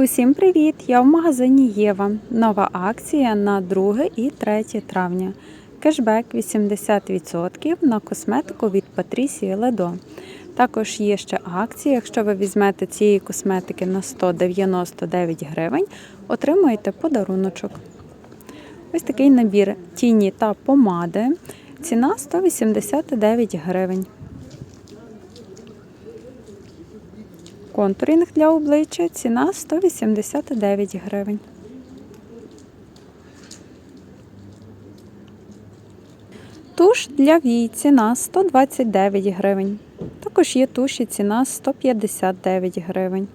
Усім привіт! Я в магазині Єва. Нова акція на 2 і 3 травня. Кешбек 80% на косметику від Патрісії Ледо. Також є ще акція. Якщо ви візьмете цієї косметики на 199 гривень, отримуєте подаруночок. Ось такий набір тіні та помади. Ціна 189 гривень. Контурінг для обличчя ціна 189 гривень. Туш для вій ціна 129 гривень. Також є туші ціна 159 гривень.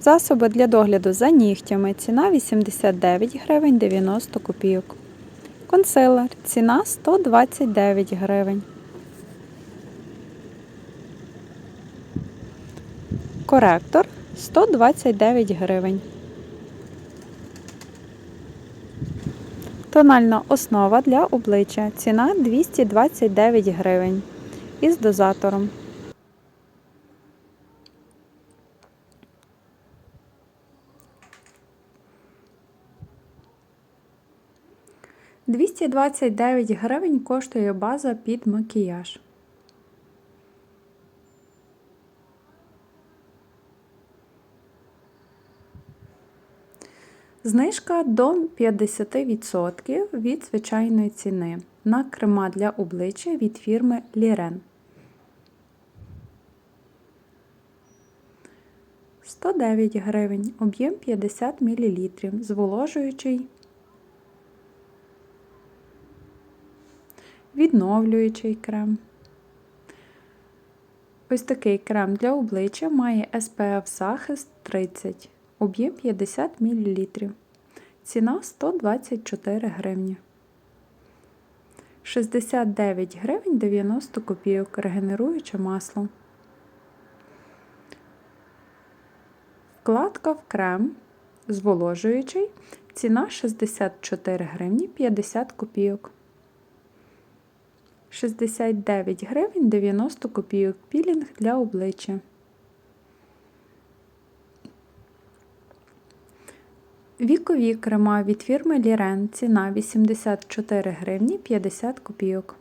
Засоби для догляду за нігтями ціна 89 гривень 90 копійок. Консилер ціна 129 гривень. Коректор 129 гривень. Тональна основа для обличчя. Ціна 229 гривень. Із дозатором. Двісті двадцять дев'ять гривень коштує база під макіяж. Знижка до 50% від звичайної ціни на крема для обличчя від фірми Лірен. 109 гривень, об'єм 50 мл, зволожуючий, відновлюючий крем. Ось такий крем для обличчя має SPF захист 30 об'єм 50 мл. Ціна 124 гривні. 69 гривень 90 копійок. Регенеруюче масло. Вкладка в крем зволожуючий. Ціна 64 гривні 50 копійок. 69 гривень 90 копійок. Пілінг для обличчя. Вікові крема від фірми Лірен. Ціна 84 гривні 50 копійок.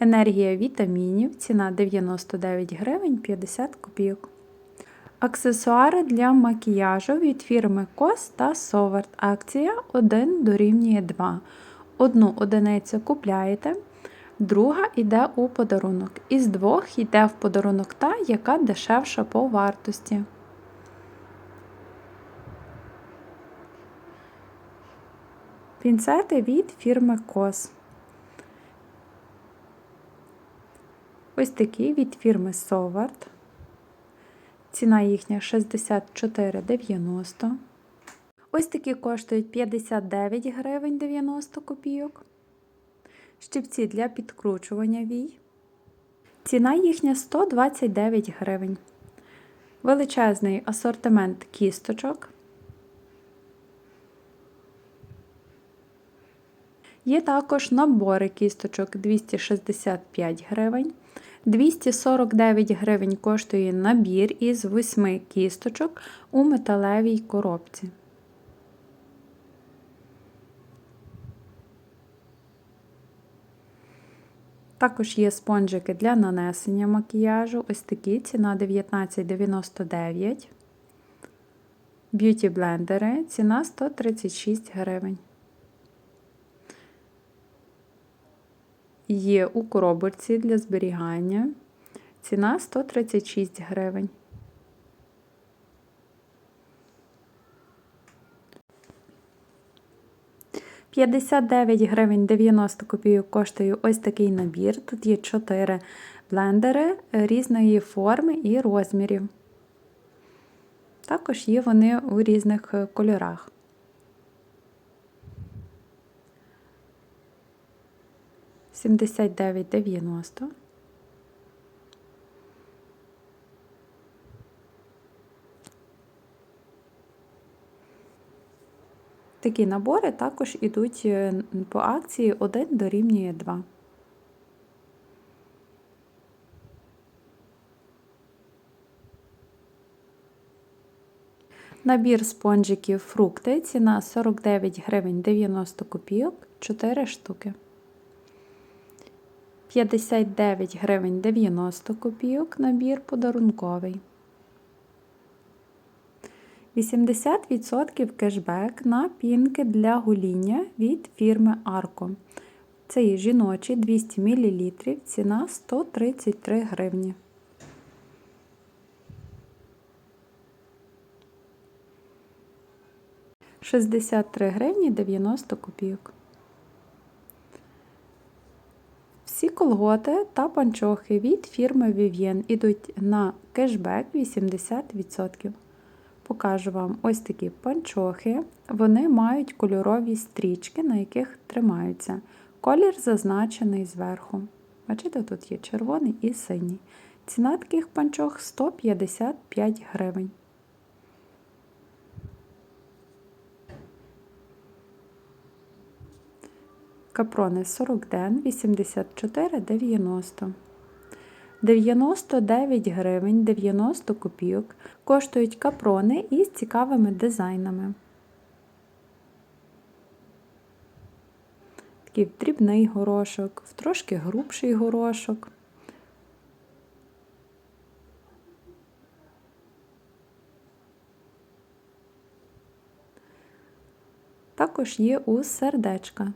Енергія вітамінів. Ціна 99 гривень 50 копійок. Аксесуари для макіяжу від фірми Кос та Соварт. Акція 1 дорівнює 2. Одну одиницю купляєте, друга йде у подарунок. Із двох йде в подарунок та, яка дешевша по вартості. Пінцети від фірми Кос. Ось такі від фірми Соварт. Ціна їхня 64,90. Ось такі коштують 59 гривень 90 копійок. Щипці для підкручування вій. Ціна їхня 129 гривень. Величезний асортимент кісточок. Є також набори кісточок 265 гривень. 249 гривень коштує набір із 8 кісточок у металевій коробці. Також є спонжики для нанесення макіяжу. Ось такі ціна 19,99. Б'юті блендери ціна 136 гривень. Є у коробочці для зберігання. Ціна 136 гривень. П'ятдесят дев'ять гривень 90 копійок коштує ось такий набір. Тут є 4 блендери різної форми і розмірів. Також є вони у різних кольорах. 79,90. Такі набори також йдуть е, по акції 1 дорівнює 2. Набір спонжиків фрукти. Ціна 49 гривень 90 копійок, 4 штуки. 59 гривень 90 копійок. Набір подарунковий. 80% кешбек на пінки для гоління від фірми Arco. Це є жіночі 200 мл, ціна 133 гривні. Шістдесят три гривні 90 копійок. Всі колготи та панчохи від фірми Vivien ідуть на кешбек 80%. Покажу вам ось такі панчохи. Вони мають кольорові стрічки, на яких тримаються. Колір зазначений зверху. Бачите, тут є червоний і синій. Ціна таких панчох 155 гривень. Капрони 40 ден 84,90. 99 гривень 90 копійок коштують капрони із цікавими дизайнами. Такий дрібний горошок, в трошки грубший горошок. Також є у сердечка.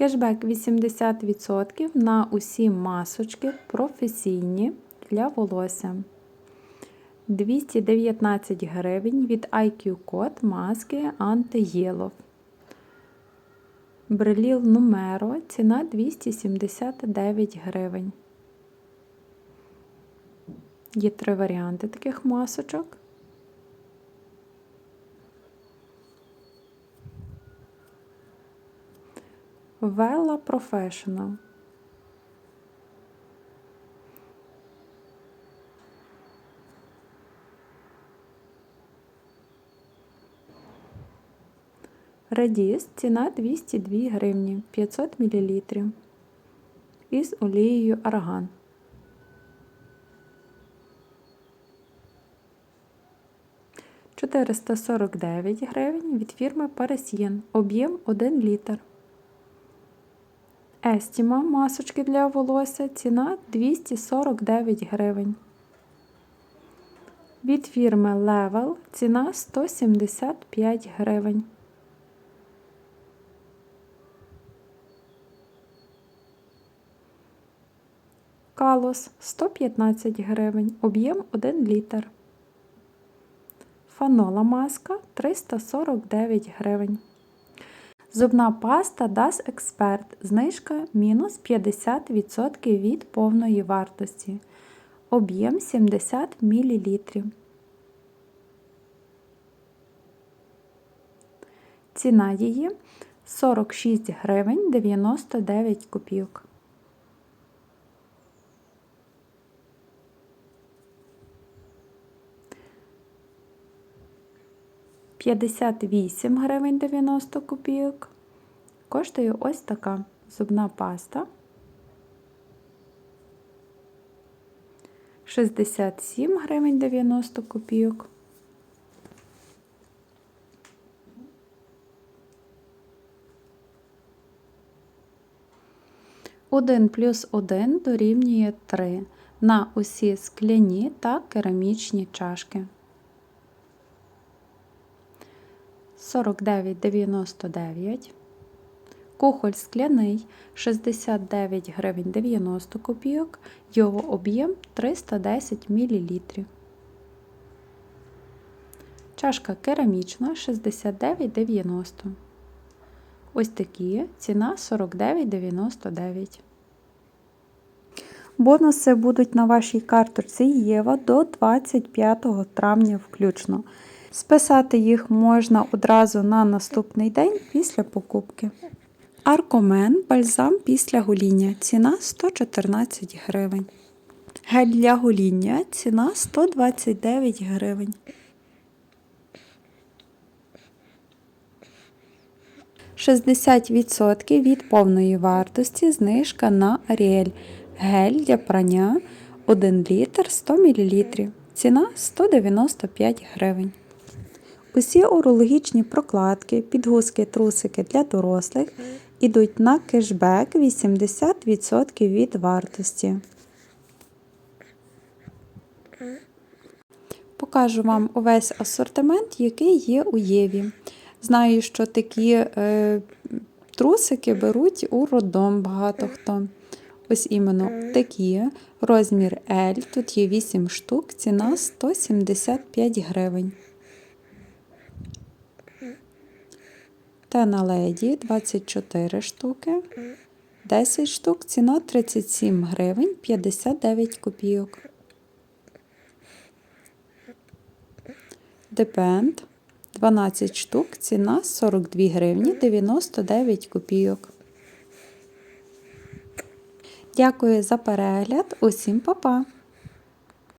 Кешбек 80% на усі масочки професійні для волосся. 219 гривень від IQ Code маски Anti-Yellow. Бреліл Numero ціна 279 гривень. Є три варіанти таких масочок. Vella Professional. Радіс ціна 202 гривні 500 мл із олією арган. Чотириста сорок дев'ять гривень від фірми Парисьєн. Об'єм 1 літр. Естіма масочки для волосся ціна 249 гривень. Від фірми Level ціна 175 гривень. Калос 115 гривень, об'єм 1 літр. Фанола маска 349 гривень. Зубна паста Das Expert. Знижка мінус 50% від повної вартості. Об'єм 70 мл. Ціна її 46 гривень 99 копійок. П'ятдесят вісім гривень 90 копійок. Коштує ось така зубна паста. 67 гривень 90 копійок. Один плюс один дорівнює 3 на усі скляні та керамічні чашки. 49,99. Кухоль скляний 69 гривень 90 копійок, його об'єм 310 мл. Чашка керамічна 69,90. Ось такі ціна 49,99. Бонуси будуть на вашій карточці Єва до 25 травня включно. Списати їх можна одразу на наступний день після покупки. Аркомен бальзам після гоління. Ціна 114 гривень. Гель для гоління ціна 129 гривень. 60% від повної вартості знижка на Ariel. Гель для прання 1 літр 100 мл. Ціна 195 гривень. Усі урологічні прокладки, підгузки, трусики для дорослих ідуть на кешбек 80% від вартості. Покажу вам увесь асортимент, який є у Єві. Знаю, що такі е, трусики беруть у роддом багато хто. Ось іменно такі. Розмір L, тут є 8 штук, ціна 175 гривень. Та на леді 24 штуки. 10 штук, ціна 37 гривень 59 копійок. Депенд 12 штук, ціна 42 гривні 99 копійок. Дякую за перегляд. Усім па-па!